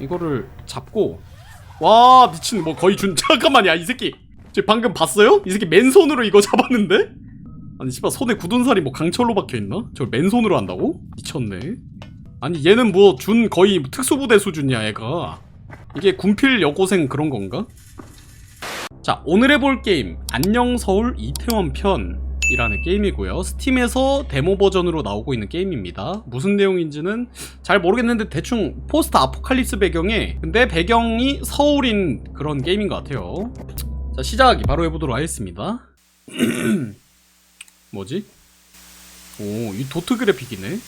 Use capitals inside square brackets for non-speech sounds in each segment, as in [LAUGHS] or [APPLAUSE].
이거를 잡고 와 미친 뭐 거의 준 [LAUGHS] 잠깐만 야이 새끼 저 방금 봤어요? 이 새끼 맨손으로 이거 [LAUGHS] 잡았는데? 아니 씨발 손에 굳은 살이 뭐 강철로 박혀있나? 저걸 맨손으로 한다고? 미쳤네 아니 얘는 뭐 준 거의 특수부대 수준이야 얘가 이게 군필 여고생 그런 건가? 자 오늘 해볼 게임 안녕 서울 이태원 편 이라는 게임이고요. 스팀에서 데모 버전으로 나오고 있는 게임입니다. 무슨 내용인지는 잘 모르겠는데 대충 포스트 아포칼립스 배경에 근데 배경이 서울인 그런 게임인 것 같아요. 자 시작하기 바로 해보도록 하겠습니다. [CLEARS THROAT] 뭐지? 오 이 도트 그래픽이네.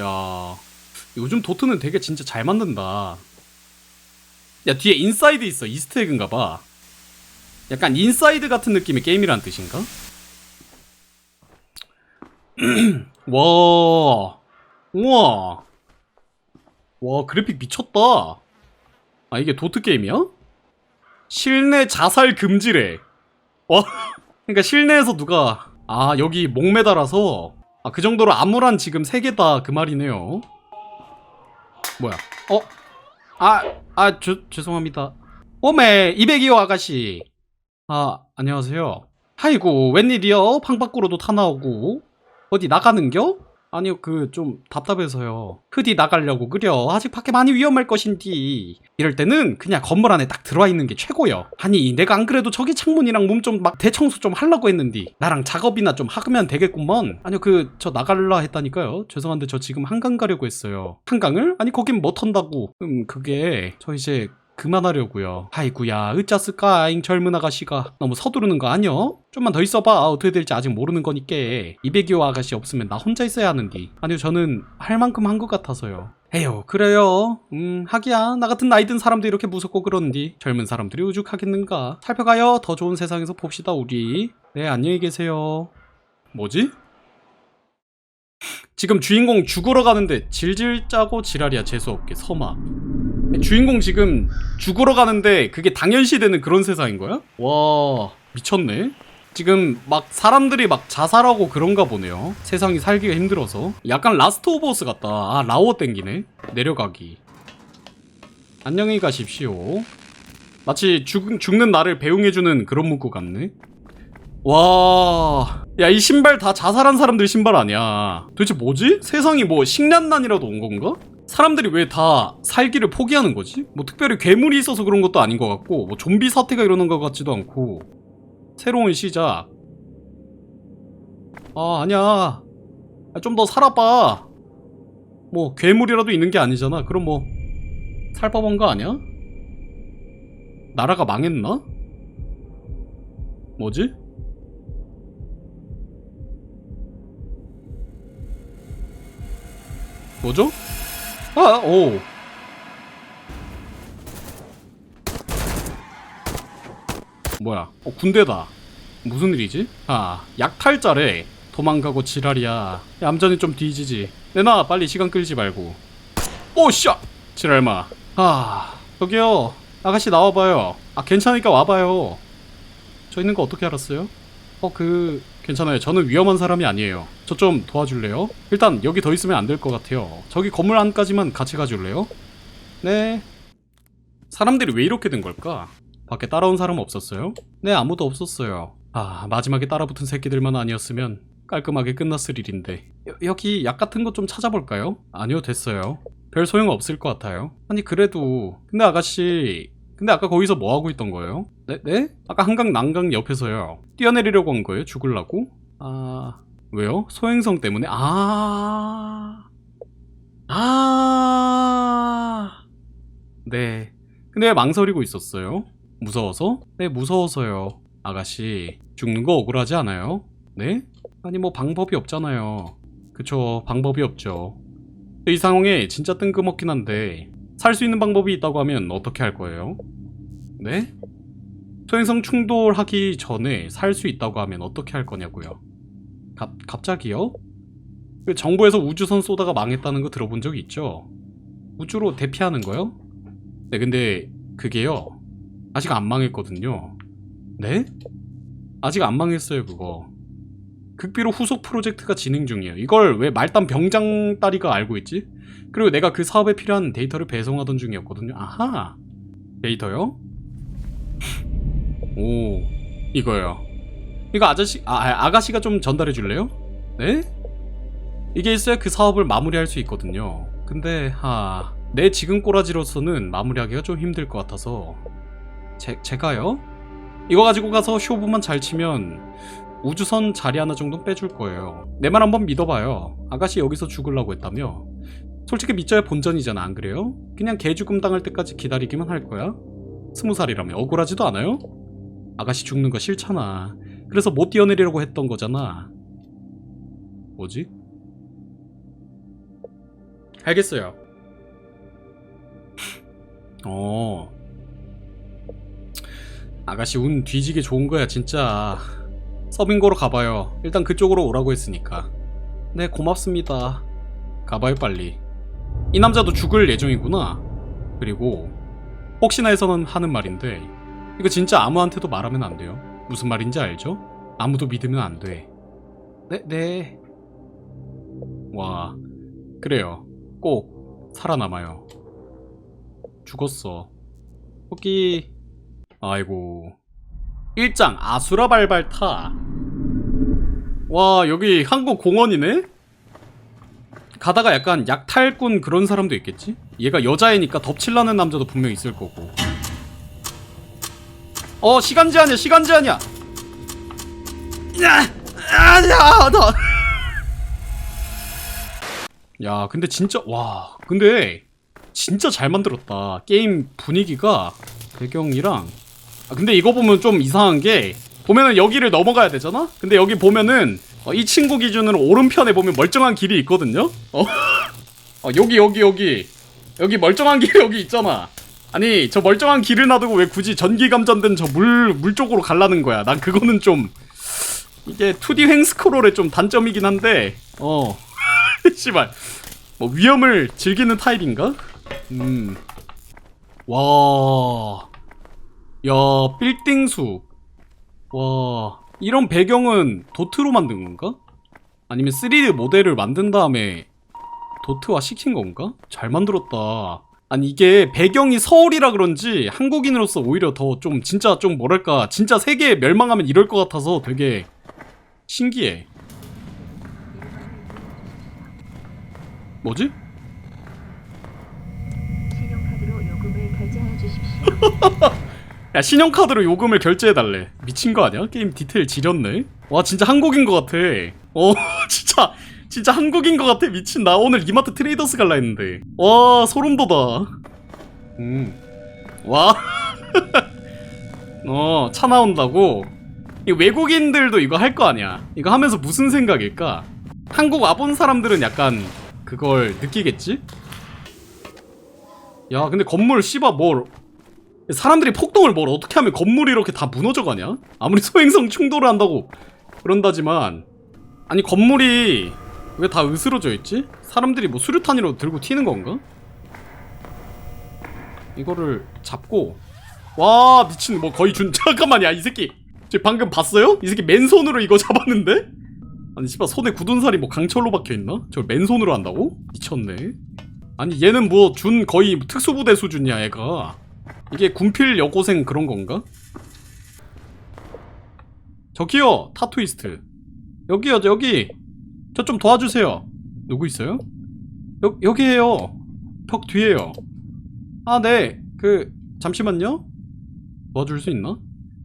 야 요즘 도트는 되게 진짜 잘 만든다. 야 뒤에 인사이드 있어. 이스트에그인가봐. 약간 인사이드 같은 느낌의 게임이란 뜻인가? [CLEARS THROAT] 와 우와 와 그래픽 미쳤다 아 이게 도트 게임이야? 실내 자살 금지래 와 [LAUGHS] 그러니까 실내에서 누가 아 여기 목 매달아서 아 그 정도로 암울한 지금 세개다그 말이네요 뭐야 어? 아, 아, 주, 죄송합니다. 오메, 202호 아가씨. 아, 안녕하세요. 아이고, 웬일이요? 방 밖으로도 타 나오고. 어디 나가는겨? 아니요, 그, 좀 답답해서요. 흐디 나가려고 그려. 아직 밖에 많이 위험할 것인디. 이럴 때는 그냥 건물 안에 딱 들어와 있는 게 최고요. 아니, 내가 안 그래도 저기 창문이랑 몸 좀 막 대청소 좀 하려고 했는디. 나랑 작업이나 좀 하면 되겠구먼. 아니요, 그, 저 나갈라 했다니까요. 죄송한데 저 지금 한강 가려고 했어요. 한강을? 아니, 거긴 뭐 턴다고. 음, 그게, 저 이제 그만하려고요. 아이구야, 으짜스까잉 젊은 아가씨가 너무 서두르는 거 아니여? 좀만 더 있어봐. 어떻게 될지 아직 모르는 거니까. 202호 아가씨 없으면 나 혼자 있어야 하는디. 아니요, 저는 할 만큼 한 것 같아서요. 에휴, 그래요. 음, 하기야. 나 같은 나이 든 사람도 이렇게 무섭고 그런디. 젊은 사람들이 오죽하겠는가. 살펴가요. 더 좋은 세상에서 봅시다, 우리. 네, 안녕히 계세요. 뭐지? 지금 주인공 죽으러 가는데 질질 짜고 지랄이야 재수없게 서마 주인공 지금 죽으러 가는데 그게 당연시 되는 그런 세상인 거야? 와 미쳤네 지금 막 사람들이 막 자살하고 그런가 보네요 세상이 살기가 힘들어서 약간 라스트 오브 어스 같다 아 라오 땡기네 내려가기 안녕히 가십시오 마치 죽, 죽는 나를 배웅해주는 그런 문구 같네 와, 야, 이 신발 다 자살한 사람들 신발 아니야. 도대체 뭐지? 세상이 뭐 식량난이라도 온 건가? 사람들이 왜 다 살기를 포기하는 거지? 뭐 특별히 괴물이 있어서 그런 것도 아닌 것 같고, 뭐 좀비 사태가 일어난 것 같지도 않고, 새로운 시작. 아, 아니야. 좀 더 살아봐. 뭐, 괴물이라도 있는 게 아니잖아. 그럼 뭐, 살 법한 거 아니야? 나라가 망했나? 뭐지? 뭐죠? 아, 오. 뭐야? 어, 군대다. 무슨 일이지? 아, 약탈자래. 도망가고 지랄이야. 얌전히 좀 뒤지지. 내놔, 빨리 시간 끌지 말고. 오, 씨! 지랄마. 아, 저기요. 아가씨 나와봐요. 아, 괜찮으니까 와봐요. 저 있는 거 어떻게 알았어요? 어, 그, 괜찮아요. 저는 위험한 사람이 아니에요. 저 좀 도와줄래요? 일단 여기 더 있으면 안 될 것 같아요. 저기 건물 안까지만 같이 가줄래요? 네. 사람들이 왜 이렇게 된 걸까? 밖에 따라온 사람 없었어요? 네, 아무도 없었어요. 아, 마지막에 따라붙은 새끼들만 아니었으면 깔끔하게 끝났을 일인데. 여, 여기 약 같은 거 좀 찾아볼까요? 아니요, 됐어요. 별 소용 없을 것 같아요. 아니, 그래도. 근데 아가씨, 근데 아까 거기서 뭐 하고 있던 거예요? 네? 네? 아까 한강 난강 옆에서요. 뛰어내리려고 한 거예요? 죽을라고? 아... 왜요? 소행성 때문에? 아... 아... 네. 근데 왜 망설이고 있었어요? 무서워서? 네, 무서워서요. 아가씨, 죽는 거 억울하지 않아요? 네? 아니 뭐 방법이 없잖아요. 그쵸, 방법이 없죠. 이 상황에 진짜 뜬금없긴 한데 살 수 있는 방법이 있다고 하면 어떻게 할 거예요? 네? 소행성 충돌하기 전에 살 수 있다고 하면 어떻게 할 거냐고요? 갑, 갑자기요? 그 정부에서 우주선 쏘다가 망했다는 거 들어본 적 있죠? 우주로 대피하는 거요? 네, 근데 그게요. 아직 안 망했거든요. 네? 아직 안 망했어요, 그거. 극비로 후속 프로젝트가 진행 중이에요. 이걸 왜 말단 병장 따리가 알고 있지? 그리고 내가 그 사업에 필요한 데이터를 배송하던 중이었거든요. 아하. 데이터요? [LAUGHS] 오, 이거요. 이거 아저씨, 아, 아, 아가씨가 좀 전달해 줄래요? 네? 이게 있어야 그 사업을 마무리할 수 있거든요. 근데, 하, 내 지금 꼬라지로서는 마무리하기가 좀 힘들 것 같아서. 제, 제가요? 이거 가지고 가서 쇼부만 잘 치면 우주선 자리 하나 정도 빼줄 거예요. 내 말 한번 믿어봐요. 아가씨 여기서 죽으려고 했다며. 솔직히 믿져야 본전이잖아, 안 그래요? 그냥 개 죽음 당할 때까지 기다리기만 할 거야? 스무 살이라며 억울하지도 않아요? 아가씨 죽는 거 싫잖아. 그래서 못 뛰어내리려고 했던 거잖아. 뭐지? 알겠어요. 어. 아가씨 운 뒤지게 좋은 거야, 진짜. 서빙고로 가봐요. 일단 그쪽으로 오라고 했으니까. 네, 고맙습니다. 가봐요, 빨리. 이 남자도 죽을 예정이구나. 그리고, 혹시나 해서는 하는 말인데, 이거 진짜 아무한테도 말하면 안 돼요. 무슨 말인지 알죠? 아무도 믿으면 안 돼. 네, 네. 와, 그래요. 꼭 살아남아요. 죽었어. 여기, 아이고. 일장 아수라 발발타. 와, 여기 한국 공원이네? 가다가 약간 약탈꾼 그런 사람도 있겠지? 얘가 여자애니까 덮칠라는 남자도 분명 있을 거고. 어, 시간 제한이야, 시간 제한이야! 야! 아니야! 나! 야, 근데 진짜, 와, 근데 진짜 잘 만들었다. 게임 분위기가 배경이랑 아, 근데 이거 보면 좀 이상한 게 보면은 여기를 넘어가야 되잖아? 근데 여기 보면은 어, 이 친구 기준으로 오른편에 보면 멀쩡한 길이 있거든요? 어, [LAUGHS] 어 여기 여기 여기. 여기 멀쩡한 길이 여기 있잖아. 아니 저 멀쩡한 길을 놔두고 왜 굳이 전기 감전된 저물물 쪽으로 갈라는 거야? 난 그거는 좀 이게 2D 횡스크롤의 좀 단점이긴 한데 어. [LAUGHS] 씨발. 뭐 위험을 즐기는 타입인가? 음. 와... 야, 빌딩숲. 와, 이런 배경은 도트로 만든 건가? 아니면 3D 모델을 만든 다음에 도트화 시킨 건가? 잘 만들었다. 아니, 이게 배경이 서울이라 그런지 한국인으로서 오히려 더 좀 진짜 좀 뭐랄까, 진짜 세계 멸망하면 이럴 것 같아서 되게 신기해. 뭐지? [LAUGHS] 야 신용카드로 요금을 결제해달래. 미친 거 아니야? 게임 디테일 지렸네. 와 진짜 한국인 것 같아. 어 [LAUGHS] 진짜 진짜 한국인 것 같아. 미친 나 오늘 이마트 트레이더스 갈라 했는데. 와 소름 돋아. 음와어차 [LAUGHS] 나온다고? 이 외국인들도 이거 할 거 아니야. 이거 하면서 무슨 생각일까? 한국 와본 사람들은 약간 그걸 느끼겠지? 야 근데 건물 씨발 뭘 사람들이 폭동을 뭘 어떻게 하면 건물이 이렇게 다 무너져 가냐? 아무리 소행성 충돌을 한다고 그런다지만 아니 건물이 왜 다 으스러져 있지? 사람들이 뭐 수류탄이라도 들고 튀는 건가? 이거를 잡고 와 미친 뭐 거의 준 [LAUGHS] 잠깐만 야이 새끼 저 방금 봤어요? 이 새끼 맨손으로 이거 잡았는데? 아니 씨발 손에 굳은 살이 뭐 강철로 박혀있나? 저걸 맨손으로 한다고? 미쳤네 아니 얘는 뭐 준 거의 특수부대 수준이야 얘가 이게 군필 여고생 그런 건가? 저기요 타투이스트. 여기요 여기. 저 좀 도와주세요. 누구 있어요? 여, 여기에요. 벽 뒤에요. 아 네. 그 잠시만요. 도와줄 수 있나?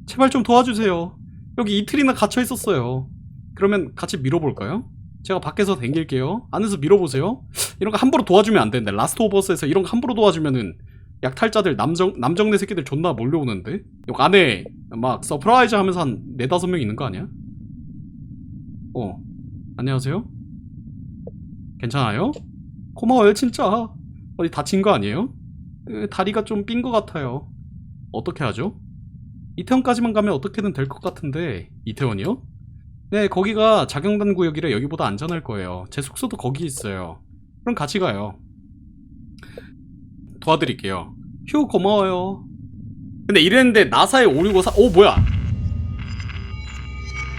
제발 좀 도와주세요. 여기 이틀이나 갇혀 있었어요. 그러면 같이 밀어볼까요? 제가 밖에서 댕길게요. 안에서 밀어보세요. 이런 거 함부로 도와주면 안 되는데 라스트 오버스에서 이런 거 함부로 도와주면은 약탈자들 남정 남정네 새끼들 존나 몰려오는데 여기 안에 막 서프라이즈 하면서 한 네다섯 명 있는 거 아니야? 어 안녕하세요 괜찮아요? 고마워요 진짜 어디 다친 거 아니에요? 으, 다리가 좀삔거 같아요 어떻게 하죠? 이태원까지만 가면 어떻게든 될 것 같은데 이태원이요? 네 거기가 자경단 구역이라 여기보다 안전할 거예요 제 숙소도 거기 있어요 그럼 같이 가요 도와드릴게요. 휴 고마워요. 근데 이랬는데 나사에 5654, 오 뭐야?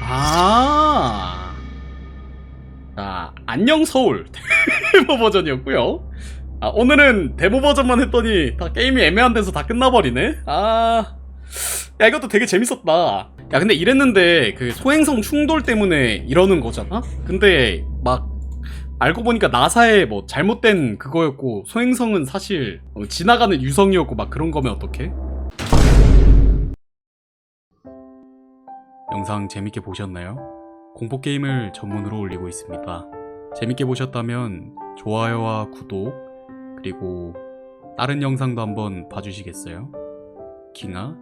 아, 자 안녕 서울 [LAUGHS] 데모 버전이었고요. 아, 오늘은 데모 버전만 했더니 다 게임이 애매한 데서 다 끝나버리네. 아, 야 이것도 되게 재밌었다. 야 근데 이랬는데 그 소행성 충돌 때문에 이러는 거잖아. 근데 막 알고 보니까 나사의 뭐 잘못된 그거였고 소행성은 사실 어, 지나가는 유성이었고 막 그런 거면 어떡해? 영상 재밌게 보셨나요? 공포 게임을 전문으로 올리고 있습니다. 재밌게 보셨다면 좋아요와 구독 그리고 다른 영상도 한번 봐주시겠어요? 킹아